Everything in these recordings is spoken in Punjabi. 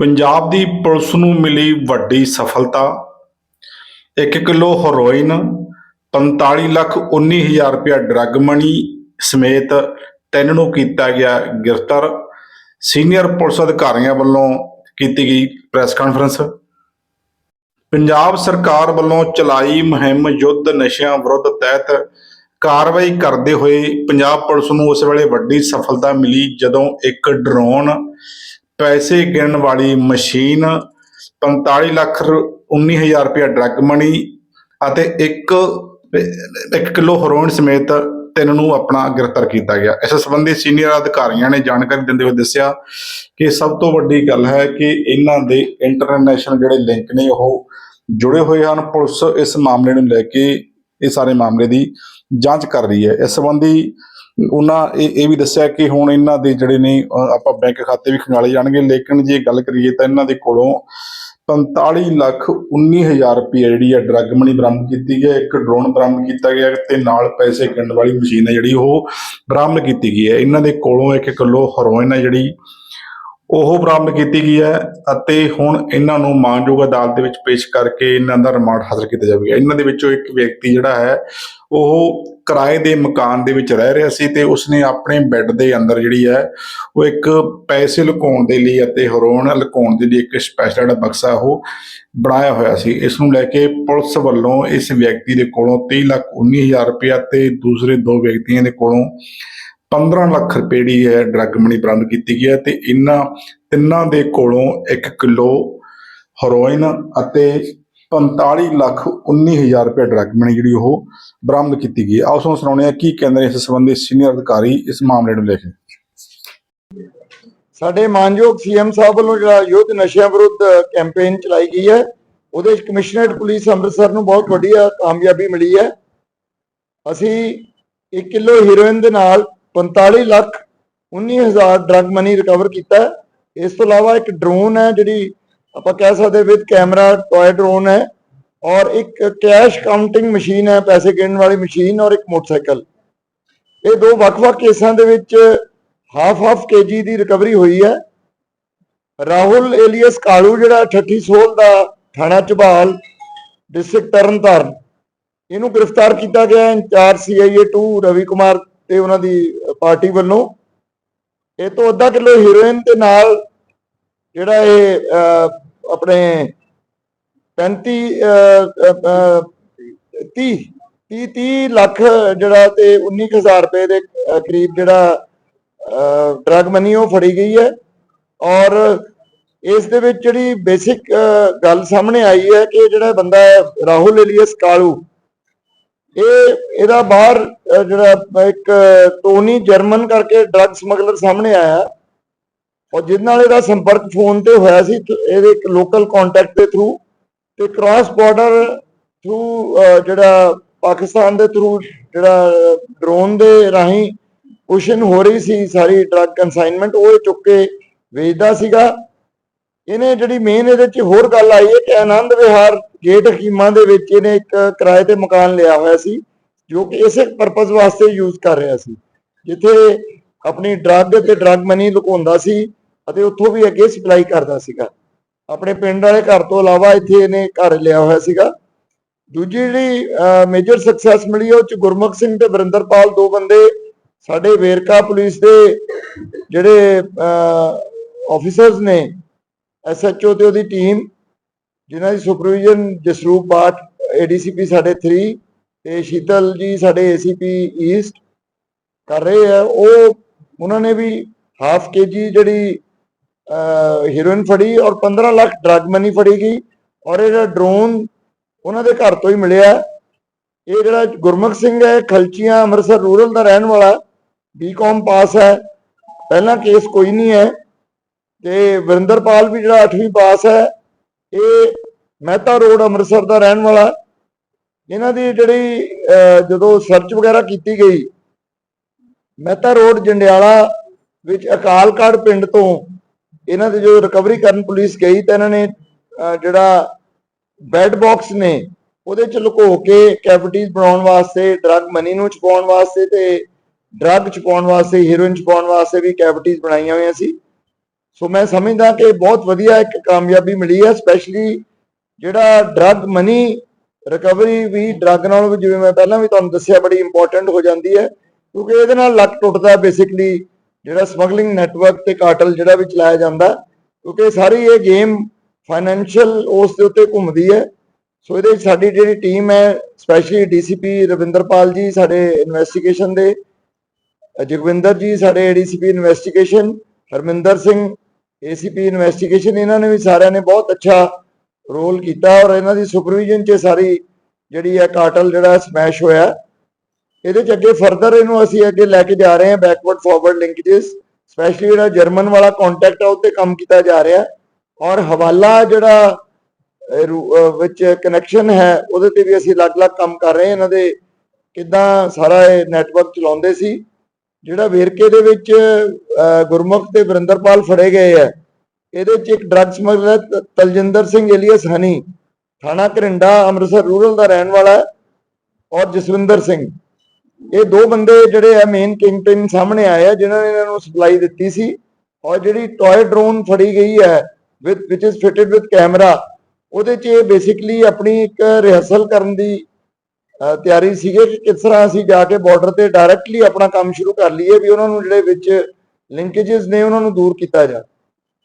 ਪੰਜਾਬ ਦੀ ਪੁਲਿਸ ਨੂੰ ਮਿਲੀ ਵੱਡੀ ਸਫਲਤਾ। 1 ਕਿਲੋ ਹੈਰੋਇਨ 45 ਲੱਖ 19 ਹਜ਼ਾਰ ਰੁਪਇਆ ਡਰੱਗ ਮਨੀ ਸਮੇਤ ਤਿੰਨ ਨੂੰ ਕੀਤਾ ਗਿਆ ਗ੍ਰਿਫਤਾਰ। ਸੀਨੀਅਰ ਪੁਲਿਸ ਅਧਿਕਾਰੀਆਂ ਵੱਲੋਂ ਕੀਤੀ ਗਈ ਪ੍ਰੈਸ ਕਾਨਫਰੰਸ। ਪੰਜਾਬ ਸਰਕਾਰ ਵੱਲੋਂ ਚਲਾਈ ਮੁਹਿੰਮ ਯੁੱਧ ਨਸ਼ਿਆਂ ਵਿਰੁੱਧ ਤਹਿਤ ਕਾਰਵਾਈ ਕਰਦੇ ਹੋਏ ਪੰਜਾਬ ਪੁਲਿਸ ਨੂੰ ਉਸ ਵੇਲੇ ਵੱਡੀ ਸਫਲਤਾ ਮਿਲੀ ਜਦੋਂ ਇੱਕ ਡਰੋਨ ਪੈਸੇ ਗਿਣਨ ਵਾਲੀ ਮਸ਼ੀਨ 45 ਲੱਖ 19000 ਰੁਪਇਆ ਡਰੱਗ ਮਨੀ ਅਤੇ ਇੱਕ 1 ਕਿਲੋ ਹੈਰੋਇਨ ਸਮੇਤ ਤਿੰਨ ਨੂੰ ਆਪਣਾ ਗ੍ਰਿਫਤਾਰ ਕੀਤਾ ਗਿਆ। ਇਸ ਸੰਬੰਧੀ ਸੀਨੀਅਰ ਅਧਿਕਾਰੀਆਂ ਨੇ ਜਾਣਕਾਰੀ ਦਿੰਦੇ ਹੋਏ ਦੱਸਿਆ ਕਿ ਸਭ ਤੋਂ ਵੱਡੀ ਗੱਲ ਹੈ ਕਿ ਇਹਨਾਂ ਦੇ ਇੰਟਰਨੈਸ਼ਨਲ ਜਿਹੜੇ ਲਿੰਕ ਨੇ ਉਹ ਜੁੜੇ ਹੋਏ ਹਨ। ਪੁਲਿਸ ਇਸ ਮਾਮਲੇ ਨੂੰ ਲੈ ਕੇ ਇਹ ਸਾਰੇ ਮਾਮਲੇ ਦੀ ਜਾਂਚ ਕਰ ਰਹੀ ਹੈ। ਇਸ ਸੰਬੰਧੀ ਉਹਨਾਂ ਇਹ ਇਹ ਵੀ ਦੱਸਿਆ ਕਿ ਹੁਣ ਇਹਨਾਂ ਦੇ ਜਿਹੜੇ ਨੇ ਆਪਾਂ ਬੈਂਕ ਖਾਤੇ ਵੀ ਖੰਗਾਲੇ ਜਾਣਗੇ, ਲੇਕਿਨ ਜੇ ਗੱਲ ਕਰੀਏ ਤਾਂ ਇਹਨਾਂ ਦੇ ਕੋਲੋਂ 45 ਲੱਖ 19 ਹਜ਼ਾਰ ਰੁਪਏ ਜਿਹੜੀ ਹੈ ਡਰੱਗ ਮਨੀ ਬਰਾਮਦ ਕੀਤੀ ਗਈ ਇੱਕ ਡਰੋਨ ਬਰਾਮਦ ਕੀਤਾ ਗਿਆ ਤੇ ਨਾਲ ਪੈਸੇ ਗਿਣਨ ਵਾਲੀ ਮਸ਼ੀਨ ਹੈ ਜਿਹੜੀ ਉਹ ਬਰਾਮਦ ਕੀਤੀ ਗਈ ਹੈ। ਇਹਨਾਂ ਦੇ ਕੋਲੋਂ ਇੱਕ ਕਿਲੋ ਹੈਰੋਇਨ ਹੈ ਜਿਹੜੀ ਉਹ ਬਰਾਮਦ ਕੀਤੀ ਗਈ ਹੈ ਅਤੇ ਹੁਣ ਇਹਨਾਂ ਨੂੰ ਮਾਨਯੋਗ ਅਦਾਲਤ ਦੇ ਵਿੱਚ ਪੇਸ਼ ਕਰਕੇ ਇਹਨਾਂ ਦਾ ਰਿਮਾਂਡ ਹਾਸਲ ਕੀਤਾ ਜਾਵੇਗਾ। ਇਹਨਾਂ ਦੇ ਵਿੱਚੋਂ ਇੱਕ ਵਿਅਕਤੀ ਜਿਹੜਾ ਹੈ, ਉਹ ਕਿਰਾਏ ਦੇ ਮਕਾਨ ਦੇ ਵਿੱਚ ਰਹਿ ਰਿਹਾ ਸੀ ਤੇ ਉਸਨੇ ਆਪਣੇ ਬੈੱਡ ਦੇ ਅੰਦਰ ਜਿਹੜੀ ਹੈ, ਉਹ ਇੱਕ ਪੈਸੇ ਲੁਕਾਉਣ ਦੇ ਲਈ ਅਤੇ ਹੈਰੋਇਨ ਲੁਕਾਉਣ ਦੇ ਲਈ ਇੱਕ ਸਪੈਸ਼ਲ ਜਿਹੜਾ ਬਕਸਾ ਉਹ ਬਣਾਇਆ ਹੋਇਆ ਸੀ। ਇਸ ਨੂੰ ਲੈ ਕੇ ਪੁਲਿਸ ਵੱਲੋਂ ਇਸ ਵਿਅਕਤੀ ਦੇ ਕੋਲੋਂ 30 ਲੱਖ 19 ਹਜ਼ਾਰ ਰੁਪਇਆ ਤੇ ਦੂਸਰੇ ਦੋ ਵਿਅਕਤੀਆਂ ਦੇ ਕੋਲੋਂ 15 ਲੱਖ ਰੁਪਏ ਦੀ ਹੈ ਡਰੱਗ ਮਨੀ ਬਰਾਮਦ ਕੀਤੀ ਗਈ ਹੈ ਤੇ ਇਹਨਾਂ ਤਿੰਨਾਂ ਦੇ ਕੋਲੋਂ 1 ਕਿਲੋ ਹੈਰੋਇਨ ਅਤੇ 45 ਲੱਖ 19 ਹਜ਼ਾਰ ਰੁਪਏ ਡਰੱਗ ਮਨੀ ਜਿਹੜੀ ਉਹ ਬਰਾਮਦ ਕੀਤੀ ਗਈ ਹੈ। ਆਓ ਤੁਹਾਨੂੰ ਸੁਣਾਉਂਦੇ ਹਾਂ ਕੀ ਕਹਿੰਦੇ ਨੇ ਇਸ ਸੰਬੰਧੀ ਸੀਨੀਅਰ ਅਧਿਕਾਰੀ ਇਸ ਮਾਮਲੇ ਨੂੰ ਲੈ ਕੇ। ਸਾਡੇ ਮਾਨਯੋਗ ਸੀਐਮ ਸਾਹਿਬ ਵੱਲੋਂ ਜਿਹੜਾ ਯੁੱਧ ਨਸ਼ਿਆਂ ਵਿਰੁੱਧ ਕੈਂਪੇਨ ਚਲਾਈ ਗਈ ਹੈ, ਉਹਦੇ ਵਿੱਚ ਕਮਿਸ਼ਨਰੇਟ ਪੁਲਿਸ ਅੰਮ੍ਰਿਤਸਰ ਨੂੰ ਬਹੁਤ ਵੱਡੀ ਕਾਮਯਾਬੀ ਮਿਲੀ ਹੈ। ਅਸੀਂ 1 ਕਿਲੋ ਹੀਰੋਇਨ ਦੇ ਨਾਲ 45 ਲੱਖ 19000 ਡਰੱਗ ਮਨੀ ਰਿਕਵਰ ਕੀਤਾ ਹੈ। ਇਸ ਤੋਂ ਇਲਾਵਾ ਇੱਕ ਡਰੋਨ ਹੈ ਜਿਹੜੀ ਆਪਾਂ ਕਹਿ ਸਕਦੇ ਵਿਦ ਕੈਮਰਾ ਟੌਏ ਡਰੋਨ ਹੈ ਔਰ ਇੱਕ ਕੈਸ਼ ਕਾਊਂਟਿੰਗ ਮਸ਼ੀਨ ਹੈ, ਪੈਸੇ ਗਿਣਨ ਵਾਲੀ ਮਸ਼ੀਨ ਔਰ ਇੱਕ ਮੋਟਰਸਾਈਕਲ। ਇਹ ਦੋ ਵੱਖ-ਵੱਖ ਕੇਸਾਂ ਦੇ ਵਿੱਚ ਹਾਫ ਹਾਫ ਕੇਜੀ ਦੀ ਰਿਕਵਰੀ ਹੋਈ ਹੈ। ਰਾਹੁਲ ਏਲੀਅਸ ਕਾਲੂ, ਜਿਹੜਾ ਠੱਠੀ ਸੋਲ ਦਾ ਥਾਣਾ ਝਬਾਲ ਡਿਸਟ੍ਰਿਕਟ ਤਰਨਤਾਰਨ, ਇਹਨੂੰ ਗ੍ਰਿਫਤਾਰ ਕੀਤਾ ਗਿਆ ਇੰਚਾਰਜ ਸੀਆਈਏ 2 ਰਵੀ ਕੁਮਾਰ ਤੇ ਉਹਨਾਂ ਦੀ ਪਾਰਟੀ ਵੱਲੋਂ। ਇਹ ਤੋਂ ਅੱਧਾ ਕਿਲੋ ਹੀਰੋਇਨ ਦੇ ਨਾਲ ਜਿਹੜਾ ਇਹ ਆਪਣੇ 35 ਅਹ, ਅਹ, 30 30 ਲੱਖ ਜਿਹੜਾ ਤੇ 19000 ਰੁਪਏ ਦੇ ਕਰੀਬ ਜਿਹੜਾ ਡਰਗ ਮਨੀ ਉਹ ਫੜੀ ਗਈ ਹੈ। ਔਰ ਇਸ ਦੇ ਵਿੱਚ ਜਿਹੜੀ ਬੇਸਿਕ ਗੱਲ ਸਾਹਮਣੇ ਆਈ ਹੈ ਕਿ ਜਿਹੜਾ ਬੰਦਾ ਰਾਹੁਲ ਏਲੀਅਸ ਕਾਲੂ ਇਹ, ਇਹਦਾ ਬਾਹਰ ਜਿਹੜਾ ਇੱਕ ਟੋਨੀ ਜਰਮਨ ਕਰਕੇ ਡਰੱਗ ਸਮਗਲਰ ਸਾਹਮਣੇ ਆਇਆ। ਔਰ ਜਿਹਦੇ ਨਾਲ ਇਹਦਾ ਸੰਪਰਕ ਫੋਨ ਤੇ ਹੋਇਆ ਸੀ ਇਹਦੇ ਇੱਕ ਲੋਕਲ ਕੰਟੈਕਟ ਦੇ ਥਰੂ ਤੇ ਕ੍ਰਾਸ ਬਾਰਡਰ ਥਰੂ ਜਿਹੜਾ ਪਾਕਿਸਤਾਨ ਦੇ ਥਰੂ ਜਿਹੜਾ ਡਰੋਨ ਦੇ ਰਾਹੀਂ ਪੁਸ਼ਨ ਹੋ ਰਹੀ ਸੀ, ਸਾਰੀ ਡਰੱਗ ਕਨਸਾਈਨਮੈਂਟ ਉਹ ਚੁੱਕ ਕੇ ਵੇਚਦਾ ਸੀਗਾ। ਇਹਨੇ ਜਿਹੜੀ ਮੇਨ ਇਹਦੇ ਚ ਹੋਰ ਗੱਲ ਆਈ ਹੈ ਕਿ ਆਨੰਦ ਵਿਹਾਰ ਗੇਟ ਹਕੀਮਾਂ ਦੇ ਵਿੱਚ ਇਹਨੇ ਇੱਕ ਕਿਰਾਏ ਤੇ ਮਕਾਨ ਲਿਆ ਹੋਇਆ ਸੀ, ਜੋ ਕਿ ਇਸੇ ਪਰਪਸ ਵਾਸਤੇ ਯੂਜ਼ ਕਰ ਰਿਹਾ ਸੀ। ਜਿੱਥੇ ਆਪਣੀ ਡਰੱਗ ਤੇ ਡਰੱਗ ਮਨੀ ਲੁਕਾਉਂਦਾ ਸੀ ਅਤੇ ਉੱਥੋਂ ਵੀ ਅੱਗੇ ਸਪਲਾਈ ਕਰਦਾ ਸੀਗਾ। ਆਪਣੇ ਪਿੰਡ ਵਾਲੇ ਘਰ ਤੋਂ ਇਲਾਵਾ ਇੱਥੇ ਇਹਨੇ ਘਰ ਲਿਆ ਹੋਇਆ ਸੀਗਾ। ਦੂਜੀ ਜਿਹੜੀ ਮੇਜਰ ਸਕਸੈਸ ਮਿਲੀ ਉਹ ਚ ਗੁਰਮੁਖ ਸਿੰਘ ਤੇ ਵਰਿੰਦਰਪਾਲ, ਦੋ ਬੰਦੇ ਸਾਡੇ ਵੇਰਕਾ ਪੁਲਿਸ ਦੇ ਜਿਹੜੇ ਆਫੀਸਰਸ ਨੇ ਐਸਐਚਓ ਤੇ ਉਹਦੀ ਟੀਮ ਜਿਨ੍ਹਾਂ ਦੀ ਸੁਪਰਵਿਜ਼ਨ ਜਸਰੂਪ ਬਾਟ ਏਡੀਸੀਪੀ ਸਾਡੇ 3 ਤੇ ਸ਼ੀਤਲ ਜੀ ਸਾਡੇ ਏਸੀਪੀ ਈਸਟ ਕਰ ਰਹੇ ਆ। ਉਹ, ਉਹਨਾਂ ਨੇ ਵੀ ਹਾਫ ਕੇਜੀ ਜਿਹੜੀ ਹੀਰੋਇਨ ਫੜੀ ਔਰ 15 ਲੱਖ ਡਰਗ ਮਨੀ ਫੜੀ ਗਈ ਔਰ ਇਹ ਜਿਹੜਾ ਡਰੋਨ ਉਹਨਾਂ ਦੇ ਘਰ ਤੋਂ ਹੀ ਮਿਲਿਆ। ਇਹ ਜਿਹੜਾ ਗੁਰਮੁਖ ਸਿੰਘ ਹੈ, ਖਲਚੀਆਂ, ਅੰਮ੍ਰਿਤਸਰ ਰੂਰਲ ਦਾ ਰਹਿਣ ਵਾਲਾ ਬੀਕਾਮ ਪਾਸ ਹੈ। ਪਹਿਲਾਂ ਕੇਸ ਕੋਈ ਨਹੀਂ ਹੈ ਤੇ ਵਰਿੰਦਰਪਾਲ ਵੀ ਜਿਹੜਾ 8ਵੀਂ ਪਾਸ ਹੈ, ਇਹ ਮਹਿਤਾ ਰੋਡ ਅੰਮ੍ਰਿਤਸਰ ਦਾ ਰਹਿਣ ਵਾਲਾ। ਇਹਨਾਂ ਦੀ ਜਿਹੜੀ ਜਦੋਂ ਸਰਚ ਵਗੈਰਾ ਕੀਤੀ ਗਈ ਮਹਿਤਾ ਰੋਡ ਜੰਡਿਆਲਾ ਵਿੱਚ ਅਕਾਲਕਾੜ ਪਿੰਡ ਤੋਂ ਇਹਨਾਂ ਦੇ ਜੋ ਰਿਕਵਰੀ ਕਰਨ ਪੁਲਿਸ ਗਈ ਤਾਂ ਇਹਨਾਂ ਨੇ ਜਿਹੜਾ ਬੈੱਡ ਬਾਕਸ ਨੇ, ਉਹਦੇ ਚ ਲੁਕੋ ਕੇ ਕੈਵਿਟੀਜ਼ ਬਣਾਉਣ ਵਾਸਤੇ ਡਰੱਗ ਮਨੀ ਨੂੰ ਛੁਪਾਉਣ ਵਾਸਤੇ ਤੇ ਡਰੱਗ ਛੁਪਾਉਣ ਵਾਸਤੇ ਹੀਰੋਇਨ ਛੁਪਾਉਣ ਵਾਸਤੇ ਵੀ ਕੈਵਿਟੀਜ਼ ਬਣਾਈਆਂ ਹੋਈਆਂ ਸੀ। ਸੋ ਮੈਂ ਸਮਝਦਾ ਕਿ ਬਹੁਤ ਵਧੀਆ ਇੱਕ ਕਾਮਯਾਬੀ ਮਿਲੀ ਹੈ ਸਪੈਸ਼ਲੀ ਜਿਹੜਾ ਡਰੱਗ ਮਨੀ ਰਿਕਵਰੀ ਵੀ ਡਰੱਗ ਨਾਲੋਂ ਵੀ ਜਿਵੇਂ ਮੈਂ ਪਹਿਲਾਂ ਵੀ ਤੁਹਾਨੂੰ ਦੱਸਿਆ ਬੜੀ ਇੰਪੋਰਟੈਂਟ ਹੋ ਜਾਂਦੀ ਹੈ, ਕਿਉਂਕਿ ਇਹਦੇ ਨਾਲ ਲੱਕ ਟੁੱਟਦਾ ਬੇਸਿਕਲੀ ਜਿਹੜਾ ਸਮਗਲਿੰਗ ਨੈਟਵਰਕ ਤੇ ਕਾਟਲ ਜਿਹੜਾ ਵੀ ਚਲਾਇਆ ਜਾਂਦਾ, ਕਿਉਂਕਿ ਸਾਰੀ ਇਹ ਗੇਮ ਫਾਈਨੈਂਸ਼ੀਅਲ ਉਸ ਦੇ ਉੱਤੇ ਘੁੰਮਦੀ ਹੈ। ਸੋ ਇਹਦੇ ਵਿੱਚ ਸਾਡੀ ਜਿਹੜੀ ਟੀਮ ਹੈ ਸਪੈਸ਼ਲੀ ਡੀਸੀਪੀ ਰਵਿੰਦਰਪਾਲ ਜੀ ਸਾਡੇ ਇਨਵੈਸਟੀਗੇਸ਼ਨ ਦੇ, ਜਗਵਿੰਦਰ ਜੀ ਸਾਡੇ ADCP investigation Harminder Singh ACP investigation ਇਹਨਾਂ ਨੇ ਵੀ ਸਾਰਿਆਂ ਨੇ ਬਹੁਤ ਅੱਛਾ ਰੋਲ ਕੀਤਾ ਔਰ ਇਹਨਾਂ ਦੀ ਸੁਪਰਵਿਜ਼ਨ 'ਚ ਸਾਰੀ ਜਿਹੜੀ ਹੈ ਕਾਟਲ ਜਿਹੜਾ ਸਮੈਸ਼ ਹੋਇਆ। ਇਹਦੇ 'ਚ ਅੱਗੇ ਫਰਦਰ ਇਹਨੂੰ ਅਸੀਂ ਅੱਗੇ ਲੈ ਕੇ ਜਾ ਰਹੇ ਹਾਂ ਬੈਕਵਰਡ ਫਾਰਵਰਡ ਲਿੰਕੇजेस ਸਪੈਸ਼ਲੀ ਜਿਹੜਾ ਜਰਮਨ ਵਾਲਾ ਕੰਟੈਕਟ ਆ, ਉੱਤੇ ਕੰਮ ਕੀਤਾ ਜਾ ਰਿਹਾ। ਔਰ ਹਵਾਲਾ ਜਿਹੜਾ ਵਿੱਚ ਕਨੈਕਸ਼ਨ ਹੈ, ਉਹਦੇ ਤੇ ਵੀ ਅਸੀਂ ਅਲੱਗ-ਅਲੱਗ ਕੰਮ ਕਰ ਰਹੇ ਹਾਂ। ਇਹਨਾਂ ਦੇ ਕਿੱਦਾਂ ਸਾਰਾ ਇਹ ਨੈਟਵਰਕ ਚਲਾਉਂਦੇ ਸੀ। ਜਿਹੜਾ ਵੇਰਕੇ ਦੇ ਵਿੱਚ ਗੁਰਮੁਖ ਤੇ ਵਰਿੰਦਰਪਾਲ ਫੜੇ ਗਏ ਆ ਇਹਦੇ ਚ ਇੱਕ drug smuggler Taljinder Singh alias Honey. ਥਾਣਾ ਘਰਿੰਡਾ, ਅੰਮ੍ਰਿਤਸਰ ਰੂਰਲ ਦਾ ਰਹਿਣ ਵਾਲਾ ਹੈ ਔਰ ਜਸਵਿੰਦਰ ਸਿੰਘ। ਇਹ ਦੋ ਬੰਦੇ ਜਿਹੜੇ ਆ ਮੇਨ ਕਿੰਗਪਿਨ ਸਾਹਮਣੇ ਆਏ ਆ, ਜਿਨ੍ਹਾਂ ਨੇ ਇਹਨਾਂ ਨੂੰ ਸਪਲਾਈ ਦਿੱਤੀ ਸੀ ਔਰ ਜਿਹੜੀ ਟੌਏ ਡਰੋਨ ਫੜੀ ਗਈ ਹੈ with which is fitted with camera ਉਹਦੇ 'ਚ ਇਹ ਬੇਸਿਕਲੀ ਆਪਣੀ ਇੱਕ ਰਿਹਰਸਲ ਕਰਨ ਦੀ ਤਿਆਰੀ ਸੀਗੇ ਕਿ ਕਿਸ ਤਰ੍ਹਾਂ ਅਸੀਂ ਜਾ ਕੇ ਬਾਰਡਰ ਤੇ ਡਾਇਰੈਕਟਲੀ ਆਪਣਾ ਕੰਮ ਸ਼ੁਰੂ ਕਰ ਲਈਏ ਵੀ ਉਹਨਾਂ ਨੂੰ ਜਿਹੜੇ ਵਿੱਚ ਲਿੰਕੇजेस ਨੇ ਉਹਨਾਂ ਨੂੰ ਦੂਰ ਕੀਤਾ ਜਾ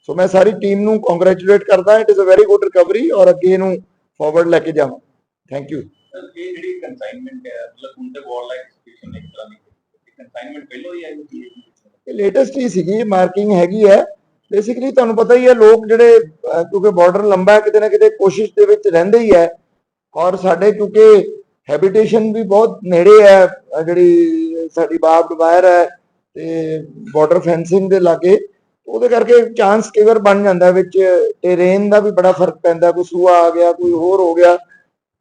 ਸੋ ਮੈਂ ਸਾਰੀ ਟੀਮ ਨੂੰ ਕੰਗ੍ਰੈਚੁਲੇਟ ਕਰਦਾ it is a very good recovery ਔਰ ਅੱਗੇ ਇਹਨੂੰ ਫਾਰਵਰਡ ਲੈ ਕੇ ਜਾਵਾਂ। ਥੈਂਕ ਯੂ ਇਹ ਜਿਹੜੀ ਕਨਸਾਈਨਮੈਂਟ ਹੈ ਮਤਲਬ ਹੁਣ ਤੇ ਵਾਰ ਲਾਈਕ ਸਿਚੁਏਸ਼ਨ ਇੱਕ ਤਰ੍ਹਾਂ ਦੀ ਕਨਸਾਈਨਮੈਂਟ ਪਹਿਲਾਂ ਹੀ ਆਈ ਹੋਈ ਹੈ ਇਹ ਲੇਟੈਸਟ ਹੀ ਸੀਗੀ ਮਾਰਕਿੰਗ ਹੈਗੀ ਹੈ। ਬੇਸਿਕਲੀ ਤੁਹਾਨੂੰ ਪਤਾ ਹੀ ਹੈ ਲੋਕ ਜਿਹੜੇ ਕਿਉਂਕਿ ਬਾਰਡਰ ਲੰਬਾ ਹੈ ਕਿਤੇ ਨਾ ਕਿਤੇ ਕੋਸ਼ਿਸ਼ ਦੇ ਵਿੱਚ ਰਹਿੰਦੇ ਹੀ ਹੈ। ਔਰ ਸਾਡੇ ਕਿਉਂਕਿ ਹੈਬਿਟੇਸ਼ਨ ਵੀ ਬਹੁਤ ਨੇੜੇ ਹੈ ਜਿਹੜੀ ਸਾਡੀ ਬਾਬਡ ਵਾਇਰ ਹੈ ਤੇ ਬਾਰਡਰ ਫੈਂਸਿੰਗ ਦੇ ਲਾਗੇ। ਉਹਦੇ ਕਰਕੇ ਚਾਂਸ ਕਈ ਵਾਰ ਬਣ ਜਾਂਦਾ ਵਿੱਚ ਟੇਰੇਨ ਦਾ ਵੀ ਬੜਾ ਫ਼ਰਕ ਪੈਂਦਾ ਕੋਈ ਸੂਆ ਆ ਗਿਆ ਕੋਈ ਹੋਰ ਹੋ ਗਿਆ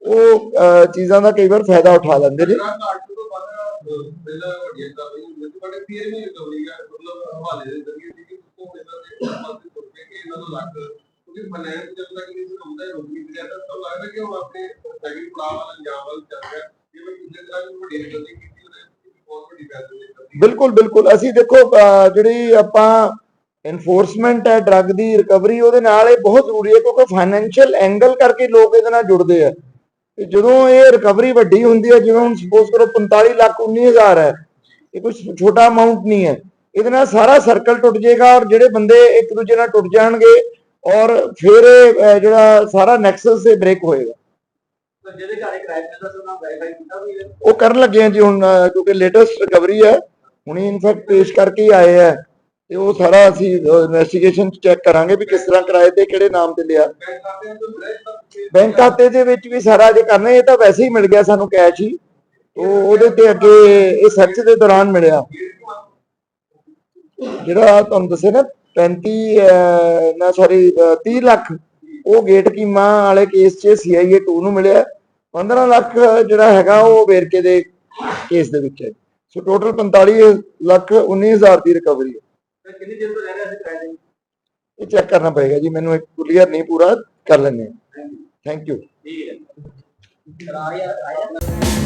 ਉਹ ਚੀਜ਼ਾਂ ਦਾ ਕਈ ਵਾਰ ਫਾਇਦਾ ਉਠਾ ਲੈਂਦੇ ਨੇ। ਬਿਲਕੁਲ ਬਿਲਕੁਲ। ਅਸੀਂ ਦੇਖੋ ਜਿਹੜੀ ਆਪਾਂ ਐਨਫੋਰਸਮੈਂਟ ਹੈ ਡਰੱਗ ਦੀ ਰਿਕਵਰੀ ਉਹਦੇ ਨਾਲ ਇਹ ਬਹੁਤ ਜ਼ਰੂਰੀ ਹੈ ਕਿਉਂਕਿ ਫਾਈਨੈਂਸ਼ੀਅਲ ਐਂਗਲ ਕਰਕੇ ਲੋਕ ਇਹਦੇ ਨਾਲ ਜੁੜਦੇ ਆ। ਤੇ ਜਦੋਂ ਇਹ ਰਿਕਵਰੀ ਵੱਡੀ ਹੁੰਦੀ ਹੈ ਜਿਵੇਂ ਹੁਣ ਸਪੋਜ਼ ਕਰੋ 45 ਲੱਖ 19000 ਹੈ ਇਹ ਕੋਈ ਛੋਟਾ ਅਮਾਉਂਟ ਨਹੀਂ ਹੈ। ਇਹਦੇ ਨਾਲ ਸਾਰਾ ਸਰਕਲ ਟੁੱਟ ਜਾਏਗਾ ਔਰ ਜਿਹੜੇ ਬੰਦੇ ਇੱਕ ਦੂਜੇ ਨਾਲ ਟੁੱਟ ਜਾਣਗੇ ਔਰ ਫਿਰ ਇਹ, ਜਿਹੜਾ ਸਾਰਾ ਨੈਕਸਸ ਤੇ ਬ੍ਰੇਕ ਹੋਏਗਾ। ਸਰ ਜਿਹਦੇ ਘਰੇ ਕ੍ਰਾਈਮ ਦਾ ਸਰ ਨਾਮ ਵੈਰੀਫਾਈ ਕੀਤਾ ਵੀ ਹੈ? ਉਹ ਕਰਨ ਲੱਗੇ ਆ ਜੀ ਹੁਣ ਕਿਉਂਕਿ ਲੇਟੈਸਟ ਰਿਕਵਰੀ ਹੈ ਹੁਣੀ ਇਨਫੈਕਟ ਪੇਸ਼ ਕਰਕੇ ਆਏ ਆ। ਤੇ ਉਹ ਸਾਰਾ ਅਸੀਂ ਇਨਵੈਸਟੀਗੇਸ਼ਨ ਚੈੱਕ ਕਰਾਂਗੇ ਵੀ ਕਿਸ ਤਰ੍ਹਾਂ ਕਿਰਾਏ ਤੇ ਕਿਹੜੇ ਨਾਮ ਤੇ ਲਿਆ। ਬੈਂਕ ਖਾਤੇ ਦੇ ਵਿੱਚ ਵੀ ਸਾਰਾ ਜੇ ਕਰਨਾ ਇਹ ਤਾਂ ਵੈਸੇ ਹੀ ਮਿਲ ਗਿਆ ਸਾਨੂੰ ਕੈਸ਼ ਹੀ। ਉਹ ਉਹਦੇ ਤੇ ਅੱਗੇ ਇਹ ਸਰਚ ਦੇ ਦੌਰਾਨ ਮਿਲਿਆ। ਜਿਹੜਾ ਤੁਹਾਨੂੰ ਦੱਸਿਆ ਨਾ 35 ਨਾ ਸੌਰੀ 30 ਲੱਖ, ਉਹ ਗੇਟ ਕੀਮਾ ਵਾਲੇ ਕੇਸ 'ਚ ਸੀਆਈਏ 2 ਨੂੰ ਮਿਲਿਆ। 15 ਲੱਖ ਜਿਹੜਾ ਹੈਗਾ, ਉਹ ਵੇਰਕੇ ਦੇ ਕੇਸ ਦੇ ਵਿੱਚ ਹੈ। ਸੋ ਟੋਟਲ 45 ਲੱਖ 19000 ਦੀ ਰਿਕਵਰੀ ਹੈ। ਕਿੰਨੀ ਦੇਰ ਤੋਂ ਰਹਿ ਰਿਹਾ ਸੀ ਕ੍ਰਾਈਮ ਇਹ ਚੈੱਕ ਕਰਨਾ ਪਏਗਾ ਜੀ ਮੈਨੂੰ ਕਲੀਅਰ ਨਹੀਂ ਪੂਰਾ ਕਰ ਲੈਣੇ ਥੈਂਕ ਯੂ ਠੀਕ ਹੈ। ਸਰ ਆ ਰਿਹਾ ਆਇਆ